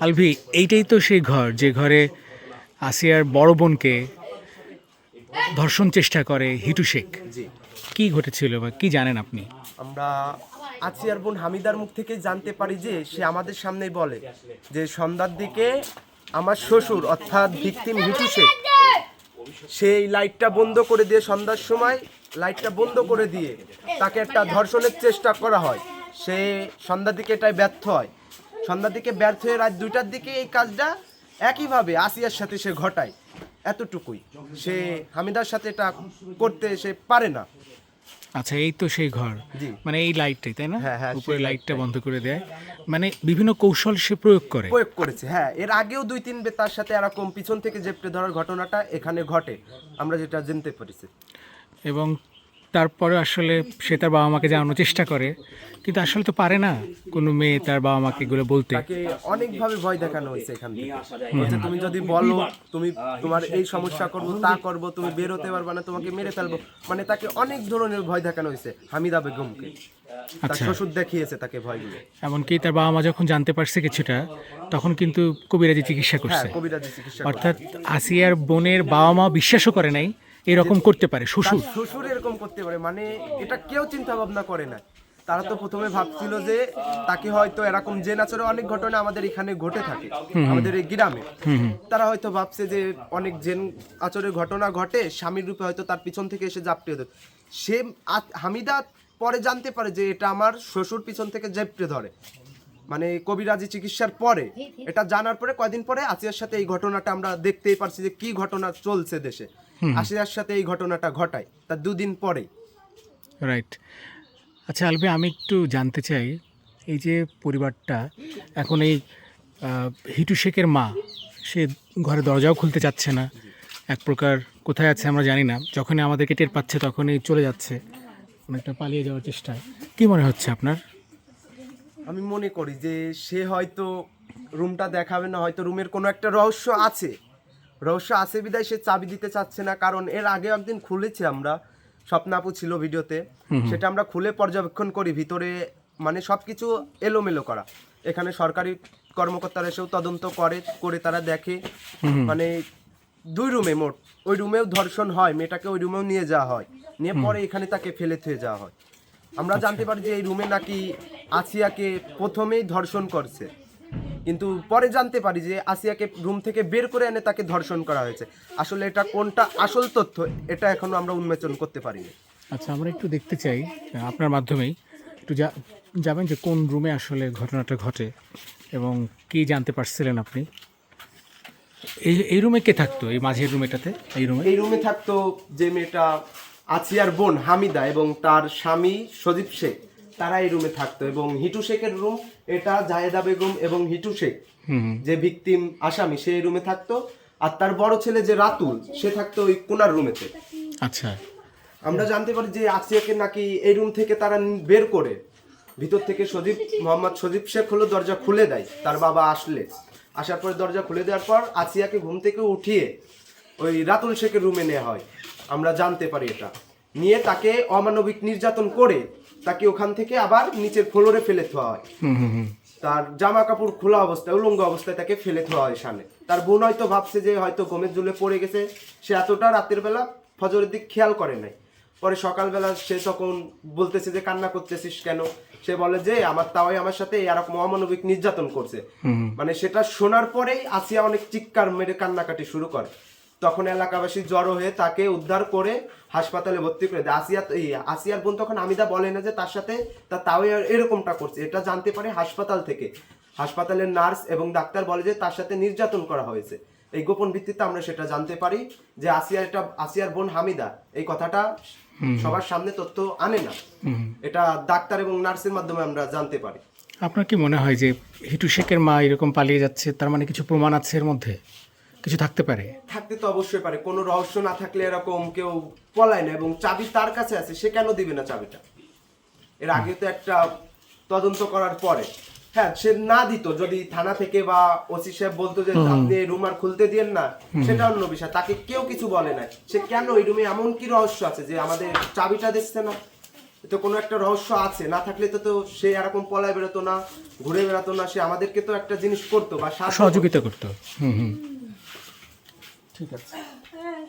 আলভি এইটাই তো সেই ঘর যে ঘরে আসিয়ার বড় বোনকে ধর্ষণ চেষ্টা করে হিটু শেখ। কি ঘটেছিল বা কি জানেন আপনি? আমরা আছিয়ার বোন হামিদার মুখ থেকে জানতে পারি যে সে আমাদের সামনেই বলে যে সন্ধ্যার দিকে আমার শ্বশুর অর্থাৎ ভিকটিম হিটু শেখ সেই লাইটটা বন্ধ করে দিয়ে সন্ধ্যার সময় লাইটটা বন্ধ করে দিয়ে তাকে একটা ধর্ষণের চেষ্টা করা হয়। সে সন্ধ্যার দিকে এটাই ব্যর্থ হয়। সন্ধ্যার দিকে ব্যর্থ হয়ে রাত দুইটার দিকে এই কাজটা একইভাবে আসিয়ার সাথে সে ঘটায়। এতটুকুই। সে হামিদার সাথে এটা করতে সে পারে না। আচ্ছা এই তো সেই ঘর। মানে এই লাইটটাই তাই না? হ্যাঁ, হ্যাঁ, উপরে লাইটটা বন্ধ করে দেয়। মানে বিভিন্ন কৌশল সে প্রয়োগ করে। প্রয়োগ করেছে হ্যাঁ। এর আগেও দুই তিন বে তার সাথে এরকম পিছন থেকে জেপটে ধরার ঘটনাটা এখানে ঘটে। আমরা যেটা জানতে পেরেছি। এবং তারপরে আসলে সে তার বাবা মাকে জানানোর চেষ্টা করে কিন্তু আসলে তো পারে না কোনো মেয়ে তার বাবা মাকে এগুলো বলতে। অনেকভাবে ভয় দেখানো হয়েছে এখান থেকে। তুমি যদি বলো তুমি তোমার এই সমস্যা করব তা করব তুমি বেরোতে পারবে না তোমাকে মেরে ফেলব। মানে তাকে অনেক ধরনের ভয় দেখানো হয়েছে হামিদা বেগমকে। তার আচ্ছা। শ্বশুর দেখিয়েছে তাকে ভয়গুলো। এমনকি তার বাবা মা যখন জানতে পারছে কিছুটা তখন কিন্তু কবিরাজি চিকিৎসা হ্যাঁ করছে। কবিরাজি চিকিৎসা করে। অর্থাৎ আসিয়ার বোনের বাবা মা বিশ্বাসও করে নাই এরকম করতে পারে শ্বশুর। শ্বশুর এরকম করতে পারে মানে এটা কেউ চিন্তা ভাবনা করে না। তারা তো প্রথমে ভাবছিল যে তাকে হয়তো এরকম যে নাচরে অনেক ঘটনা আমাদের এখানে ঘটে থাকে আমাদের এই গ্রামে। তারা হয়তো ভাবছে যে অনেক জেন আচরের ঘটনা ঘটে স্বামীর রূপে হয়তো তার পিছন থেকে এসে জাপটে দেয় সে হামিদা পরে জানতে পারে যে এটা আমার শ্বশুর পিছন থেকে জেপটে ধরে। মানে কবিরাজি চিকিৎসার পরে এটা জানার পরে কয়দিন পরে আসিয়ার সাথে এই ঘটনাটা আমরা দেখতেই পারছি যে কি ঘটনা চলছে দেশে। আসিয়ার সাথে এই ঘটনাটা ঘটায় তার দুদিন পরে। রাইট আচ্ছা আলবি আমি একটু জানতে চাই এই যে পরিবারটা এখন এই হিটু শেখের মা সে ঘরে দরজাও খুলতে চাচ্ছে না এক প্রকার কোথায় আছে আমরা জানি না যখনই আমাদেরকে টের পাচ্ছে তখনই চলে যাচ্ছে অনেকটা পালিয়ে যাওয়ার চেষ্টায়। কি মনে হচ্ছে আপনার? আমি মনে করি যে সে হয়তো রুমটা দেখাবে না হয়তো রুমের কোনো একটা রহস্য আছে। রহস্য আছে বিদায় সে চাবি দিতে চাচ্ছে না কারণ এর আগে একদিন খুলেছি আমরা স্বপ্নাপু ছিল ভিডিওতে। সেটা আমরা খুলে পর্যবেক্ষণ করি ভিতরে মানে সব কিছু এলোমেলো করা। এখানে সরকারি কর্মকর্তারা এসেও তদন্ত করে করে তারা দেখে। মানে দুই রুমে মোট ওই রুমেও ধর্ষণ হয় মেয়েটাকে ওই রুমেও নিয়ে যাওয়া হয়। নিয়ে পরে এখানে তাকে ফেলে থুয়ে যাওয়া হয়। আমরা জানতে পারি যে এই রুমে নাকি আসিয়াকে প্রথমেই ধর্ষণ করছে। কিন্তু পরে জানতে পারি যে আসিয়াকে রুম থেকে বের করে এনে তাকে ধর্ষণ করা হয়েছে। আসলে এটা কোনটা আসল তথ্য এটা এখনও আমরা উন্মোচন করতে পারিনি। আচ্ছা আমরা একটু দেখতে চাই আপনার মাধ্যমেই। একটু যাবেন যে কোন রুমে আসলে ঘটনাটা ঘটে এবং কি জানতে পারছিলেন আপনি? এই এই রুমে কে থাকতো? এই মাঝের রুমেটাতে? এই রুমে? এই রুমে থাকতো যে মেয়েটা আসিয়ার বোন হামিদা এবং তার স্বামী সদীপ শেখ। তারা এই রুমে থাকতো এবং হিটু শেখের রুম এটা জায়েদা বেগম এবং হিটু শেখ যে ভিকটিম আসামি সে এই রুমে থাকতো। আর তার বড় ছেলে যে রাতুল সে থাকতো ওই কোনার রুমেতে আচ্ছা। আমরা জানতে পারি যে আসিয়াকে নাকি এই রুম থেকে তারা বের করে ভিতর থেকে সজীব মোহাম্মদ সজীব শেখ হলো দরজা খুলে দেয় তার বাবা আসলে। আসার পরে দরজা খুলে দেওয়ার পর আসিয়াকে ঘুম থেকে উঠিয়ে ওই রাতুল শেখের রুমে নেওয়া হয়। আমরা জানতে পারি এটা। নিয়ে তাকে অমানবিক নির্যাতন করে তাকে ওখান থেকে আবার নিচের ফ্লোরে ফেলে দেওয়া হয়। তার জামা কাপড় খোলা অবস্থায় উলঙ্গ অবস্থায় তাকে ফেলে দেওয়া হয় সামনে। তার বোন হয়তো ভাবছে যে হয়তো গমের জুলে পড়ে গেছে। সে এতটা রাতের বেলা ফজরের দিক খেয়াল করে নাই। পরে সকালবেলা সে তখন বলতেছে যে কান্না করতেছিস কেন? সে বলে যে আমার তাওয়াই আমার সাথে এরকম অমানবিক নির্যাতন করছে। মানে সেটা শোনার পরেই আসিয়া অনেক চিৎকার মেরে কান্নাকাটি শুরু করে। তখন এলাকাবাসী জড়ো হয়ে তাকে উদ্ধার করে হাসপাতালে ভর্তি করে দেয়। আসিয়া আসিয়ার বোন তখন আমিদা বলে না যে তার সাথে তা তাও এরকমটা করছে। এটা জানতে পারে হাসপাতাল থেকে। হাসপাতালের নার্স এবং ডাক্তার বলে যে তার সাথে নির্যাতন করা হয়েছে। এই গোপন ভিত্তিতে আমরা সেটা জানতে পারি যে আসিয়া এটা আসিয়ার বোন হামিদা। এই কথাটা সবার সামনে তথ্য আনে না। এটা ডাক্তার এবং নার্সের মাধ্যমে আমরা জানতে পারি। আপনার কি মনে হয় যে হিটু শেখের মা এরকম পালিয়ে যাচ্ছে? তার মানে কিছু প্রমাণ আছে এর মধ্যে? কিছু থাকতে পারে। থাকতে তো অবশ্যই পারে। কোনো রহস্য না থাকলে এরকম কেউ পলায় না এবং চাবি তার কাছে আছে সে কেন দিবে না চাবিটা? এর আগে তো একটা তদন্ত করার পরে। হ্যাঁ সে না দিত। যদি থানা থেকে বা ওসি সাহেব বলতো যে আপনি এই রুম আর খুলতে দিয়েন না সেটা অন্য বিষয়। তাকে কেউ কিছু বলে না সে কেন এই রুমে এমন কি রহস্য আছে যে আমাদের চাবিটা দিচ্ছে না? তো কোনো একটা রহস্য আছে। না থাকলে তো তো সে এরকম পলায় বেরোতো না ঘুরে বেড়াতো না। সে আমাদেরকে তো একটা জিনিস করতো বা সহযোগিতা করতো। হুম হুম। ঠিক আছে। হ্যাঁ।